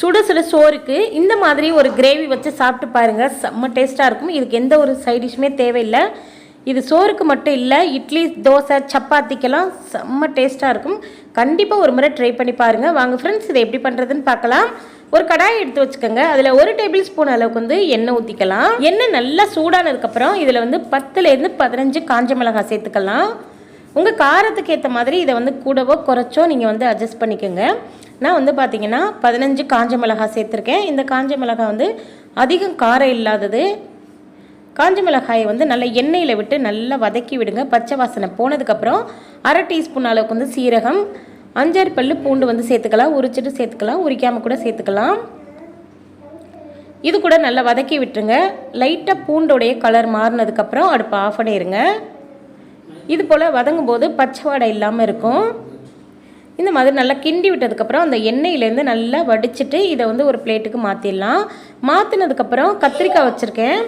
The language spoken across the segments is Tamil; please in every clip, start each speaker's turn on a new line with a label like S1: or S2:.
S1: சுட சுட சோறுக்கு இந்த மாதிரி ஒரு கிரேவி வச்சு சாப்பிட்டு பாருங்கள் செம்ம டேஸ்ட்டாக இருக்கும். இதுக்கு எந்த ஒரு சைடிஷுமே தேவையில்லை. இது சோறுக்கு மட்டும் இல்லை இட்லி தோசை சப்பாத்திக்கெல்லாம் செம்ம டேஸ்ட்டாக இருக்கும். கண்டிப்பாக ஒரு முறை ட்ரை பண்ணி பாருங்கள் வாங்க ஃப்ரெண்ட்ஸ் இதை எப்படி பண்ணுறதுன்னு பார்க்கலாம். ஒரு கடாயை எடுத்து வச்சுக்கோங்க. அதில் ஒரு டேபிள் ஸ்பூன் அளவுக்கு வந்து எண்ணெய் ஊற்றிக்கலாம் எண்ணெய் நல்லா சூடானதுக்கப்புறம் இதில் வந்து பத்துலேருந்து பதினஞ்சு காஞ்ச மிளகாய் சேர்த்துக்கலாம். உங்கள் காரத்துக்கு ஏற்ற மாதிரி இதை வந்து கூடவோ குறைச்சோ நீங்கள் வந்து அட்ஜஸ்ட் பண்ணிக்கோங்க. நான் வந்து பார்த்திங்கன்னா பதினஞ்சு காஞ்ச மிளகாய் சேர்த்துருக்கேன். இந்த காஞ்ச மிளகாய் வந்து அதிகம் காரம் இல்லாதது. காஞ்ச மிளகாயை வந்து நல்லா எண்ணெயில் விட்டு நல்லா வதக்கி விடுங்க. பச்சை வாசனை போனதுக்கப்புறம் அரை டீஸ்பூன் அளவுக்கு வந்து சீரகம் அஞ்சாறு பல் பூண்டு வந்து சேர்த்துக்கலாம். உரிச்சிட்டு சேர்த்துக்கலாம். உரிக்காமல் கூட சேர்த்துக்கலாம். இது கூட நல்லா வதக்கி விட்டுருங்க. லைட்டாக பூண்டோடைய கலர் மாறினதுக்கப்புறம் அடுப்பை ஆஃப் பண்ணிடுங்க இது போல் வதங்கும் போது பச்சை வாடை இல்லாமல் இருக்கும். இந்த மாதிரி நல்லா கிண்டி விட்டதுக்கப்புறம் அந்த எண்ணெயிலேருந்து நல்லா வடிச்சிட்டு இதை வந்து ஒரு பிளேட்டுக்கு மாற்றிடலாம் மாற்றினதுக்கப்புறம் கத்திரிக்காய் வச்சுருக்கேன்.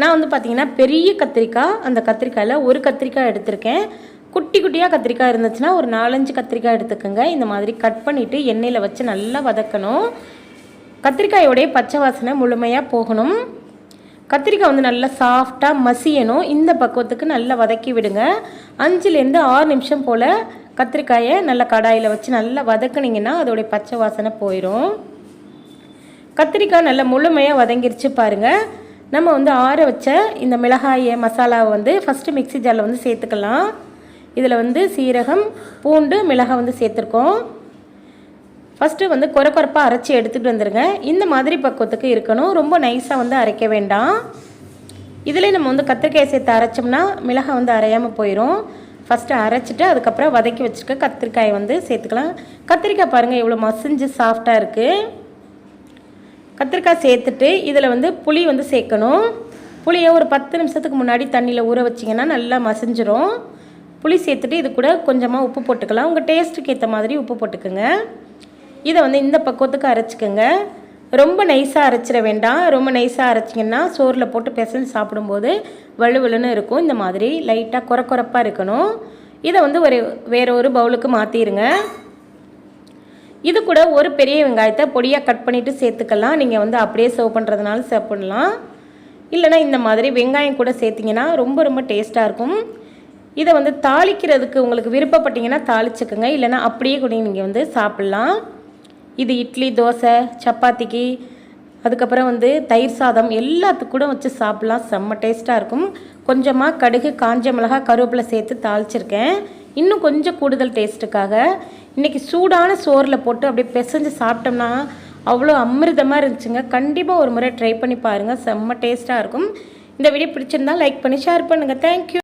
S1: நான் வந்து பார்த்திங்கன்னா பெரிய கத்திரிக்காய் அந்த கத்திரிக்காயில் ஒரு கத்திரிக்காய் எடுத்திருக்கேன். குட்டி குட்டியாக கத்திரிக்காய் இருந்துச்சுன்னா ஒரு நாலஞ்சு கத்திரிக்காய் எடுத்துக்கோங்க. இந்த மாதிரி கட் பண்ணிவிட்டு எண்ணெயில் வச்சு நல்லா வதக்கணும். கத்திரிக்காயோடைய பச்சை வாசனை முழுமையாக போகணும். கத்திரிக்காய் வந்து நல்லா சாஃப்டாக மசியணும். இந்த பக்குவத்துக்கு நல்லா வதக்கி விடுங்க. அஞ்சுலேருந்து ஆறு நிமிஷம் போல் கத்திரிக்காயை நல்லா கடாயில் வச்சு நல்லா வதக்குனிங்கன்னா அதோடைய பச்சை வாசனை போயிடும் கத்திரிக்காய் நல்லா முழுமையாக வதங்கிருச்சு பாருங்கள் நம்ம வந்து ஆற வச்ச இந்த மிளகாயை மசாலாவை வந்து ஃபஸ்ட்டு மிக்சி ஜாரில் வந்து சேர்த்துக்கலாம். இதில் வந்து சீரகம் பூண்டு மிளகாய் வந்து சேர்த்துருக்கோம். ஃபஸ்ட்டு வந்து குறை குறைப்பாக அரைச்சி எடுத்துகிட்டு வந்துடுங்க இந்த மாதிரி பக்குவத்துக்கு இருக்கணும். ரொம்ப நைஸாக வந்து அரைக்க வேண்டாம். இதில் நம்ம வந்து கத்திரிக்காய் சேர்த்து அரைச்சோம்னா மிளகாய் வந்து அரையாமல் போயிடும் ஃபஸ்ட்டு அரைச்சிட்டு அதுக்கப்புறம் வதக்கி வச்சுருக்க கத்திரிக்காயை வந்து சேர்த்துக்கலாம். கத்திரிக்காய் பாருங்கள் எவ்வளோ மசிஞ்சு சாஃப்டாக இருக்குது கத்திரிக்காய் சேர்த்துட்டு இதில் வந்து புளி வந்து சேர்க்கணும். புளியை ஒரு பத்து நிமிஷத்துக்கு முன்னாடி தண்ணியில் ஊற வச்சிங்கன்னா நல்லா மசிஞ்சிரும். புளி சேர்த்துட்டு இது கூட கொஞ்சமாக உப்பு போட்டுக்கலாம். உங்கள் டேஸ்ட்டுக்கு ஏற்ற மாதிரி உப்பு போட்டுக்கோங்க. இதை வந்து இந்த பக்குவத்துக்கு அரைச்சிக்கோங்க. ரொம்ப நைஸாக அரைச்சிட வேண்டாம். ரொம்ப நைஸாக அரைச்சிங்கன்னா சோறில் போட்டு பிசைஞ்சு சாப்பிடும்போது வலுவலுன்னு இருக்கும். இந்த மாதிரி லைட்டாக குறை குறைப்பாக இருக்கணும். இதை வந்து ஒரு வேற ஒரு பவுலுக்கு மாற்றிடுங்க இது கூட ஒரு பெரிய வெங்காயத்தை பொடியாக கட் பண்ணிவிட்டு சேர்த்துக்கலாம். நீங்கள் வந்து அப்படியே சர்வ் பண்ணுறதுனால சர்வ் பண்ணலாம். இல்லைனா இந்த மாதிரி வெங்காயம் கூட சேர்த்திங்கன்னா ரொம்ப ரொம்ப டேஸ்ட்டாக இருக்கும். இதை வந்து தாளிக்கிறதுக்கு உங்களுக்கு விருப்பப்பட்டீங்கன்னா தாளிச்சுக்கோங்க. இல்லைனா அப்படியே கூட நீங்கள் வந்து சாப்பிட்லாம். இது இட்லி தோசை சப்பாத்திக்கு அதுக்கப்புறம் வந்து தயிர் சாதம் எல்லாத்துக்கு கூட வச்சு சாப்பிட்லாம். செம்ம டேஸ்ட்டாக இருக்கும். கொஞ்சமாக கடுகு காஞ்ச மிளகா கருவேப்பிலை சேர்த்து தாளிச்சிருக்கேன். இன்னும் கொஞ்சம் கூடுதல் டேஸ்ட்டுக்காக இன்றைக்கி சூடான சோறில் போட்டு அப்படியே பிசைஞ்சு சாப்பிட்டோம்னா அவ்வளோ அமிர்தமாக இருந்துச்சுங்க. கண்டிப்பாக ஒரு முறை ட்ரை பண்ணி பாருங்கள் செம்ம டேஸ்ட்டாக இருக்கும். இந்த வீடியோ பிடிச்சிருந்தா லைக் பண்ணி ஷேர் பண்ணுங்கள் தேங்க்யூ